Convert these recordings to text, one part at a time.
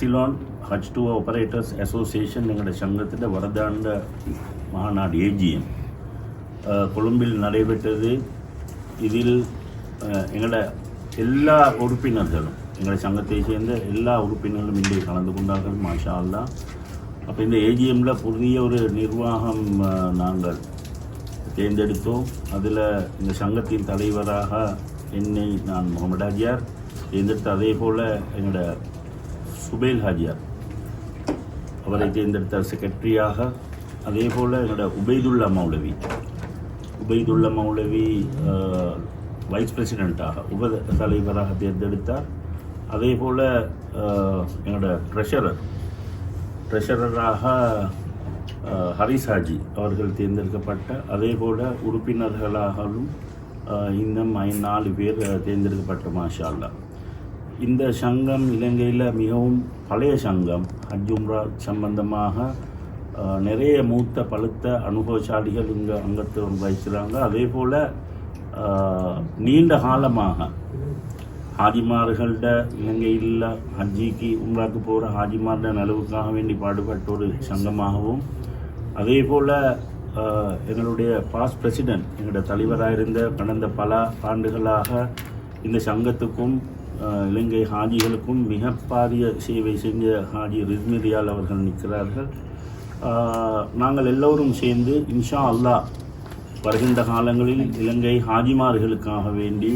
சிலான் ஹச் operators association association സംഘത്തിൻ്റെ சங்கத்தின் வரதாண்ட மாநாடு ஏஜிஎம் கொழும்பில் நடைபெற்றது. இதில் ഇതിൽ எங்களோட எல்லா உறுப்பினர்களும் எங்களை சங்கத்தை சேர்ந்த எல்லா உறுப்பினர்களும் இங்கே கலந்து கொண்டார்கள் மாஷா அல்லா அப்போ இந்த ஏஜிஎம்மில் புதிய ஒரு நிர்வாகம் நாங்கள் தேர்ந்தெடுத்தோம். அதில் இந்த சங்கத்தின் தலைவராக என்னை நான் முகமது ஹாஜியார் தேர்ந்தெடுத்து அதே போல் எங்களோட சுபேல் ஹாஜியார். அவரை தேர்ந்தெடுத்தார் செக்ரட்டரியாக அதே போல் என்னோட உபைதுல்லா மௌலவி. உபைதுல்லா மௌலவி வைஸ் பிரசிடெண்ட்டாக உப தலைவராக தேர்ந்தெடுத்தார். அதே போல் அஹ், என்னோட ட்ரெஷரர் ட்ரெஷரராக அஹ், ஹரிஸ் ஹாஜி அவர்கள் தேர்ந்தெடுக்கப்பட்ட அதே போல் உறுப்பினர்களாகவும் இன்னும் ஐ- நாலு பேர் தேர்ந்தெடுக்கப்பட்ட மாஷா அல்லா இந்த சங்கம் இலங்கையில் மிகவும் பழைய சங்கம் ஹஜ்ஜும்ரா உம்ரா சம்பந்தமாக நிறைய மூத்த பழுத்த அனுபவசாலிகள் இங்கே அங்கத்துவம் வகிக்கிறாங்க அதே போல் நீண்ட காலமாக ஹாஜிமார்கள்ட இலங்கையில் ஹஜ்ஜிக்கு உம்ராக்கு போகிற ஹாஜிமார்ட நலவுக்காக வேண்டி பாடுபட்ட ஒரு சங்கமாகவும் அதே போல் எங்களுடைய பாஸ் பிரசிடென்ட் எங்களுடைய தலைவராக இருந்த கடந்த பல ஆண்டுகளாக இந்த சங்கத்துக்கும் இலங்கை ஹாஜிகளுக்கும் மிகப்பாரிய சேவை செஞ்ச ஹாஜி ரிஸ்மிரியால் அவர்கள் நிற்கிறார்கள். நாங்கள் எல்லோரும் சேர்ந்து இன்ஷா அல்லாஹ் வருகின்ற காலங்களில் இலங்கை ஹாஜிமார்களுக்காக வேண்டி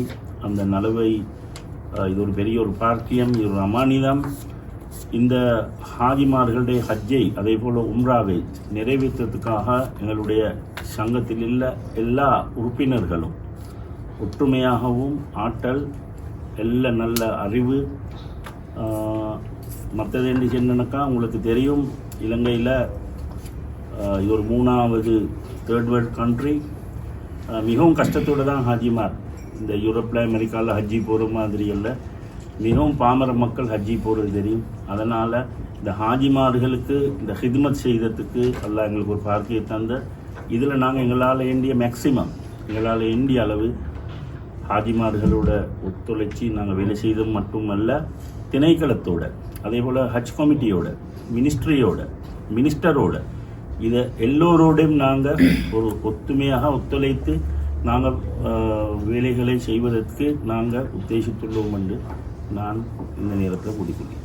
அந்த நலவை இது ஒரு பெரிய ஒரு பார்க்கியம் இது ஒரு அமானிதம். இந்த ஹாஜிமார்களுடைய ஹஜ்ஜை அதே போல் உம்ராவை நிறைவேற்றத்துக்காக எங்களுடைய சங்கத்தில் உள்ள எல்லா உறுப்பினர்களும் ஒற்றுமையாகவும் ஆற்றல் எல்லாம் நல்ல அறிவு. மற்றது என்று சொன்னனாக்கா உங்களுக்கு தெரியும் இலங்கையில் இது ஒரு மூணாவது தேர்ட் வேர்ல்ட் கண்ட்ரி மிகவும் கஷ்டத்தோடு தான் ஹாஜிமார். இந்த யூரோப்பில் அமெரிக்காவில் ஹஜ்ஜி போகிற மாதிரி அல்ல. மிகவும் பாமர மக்கள் ஹஜ்ஜி போகிறது தெரியும். அதனால் இந்த ஹாஜிமார்களுக்கு இந்த ஹித்மத் செய்ததுக்கு எல்லாம் எங்களுக்கு ஒரு பார்க்கையை தந்த. இதில் நாங்கள் எங்களால் வேண்டிய மேக்சிமம் எங்களால் வேண்டிய அளவு ஹாஜிமார்களோட ஒத்துழைச்சி நாங்கள் வேலை செய்தது மட்டுமல்ல திணைக்களத்தோட அதே போல் ஹஜ் கமிட்டியோட மினிஸ்ட்ரியோட மினிஸ்டரோட இதை எல்லோரோடையும் நாங்கள் ஒரு ஒத்துமையாக ஒத்துழைத்து நாங்கள் வேலைகளை செய்வதற்கு நாங்கள் உத்தேசித்துள்ளோம் என்று நான் இந்த நேரத்தில் கூறிக்கொள்கிறேன்.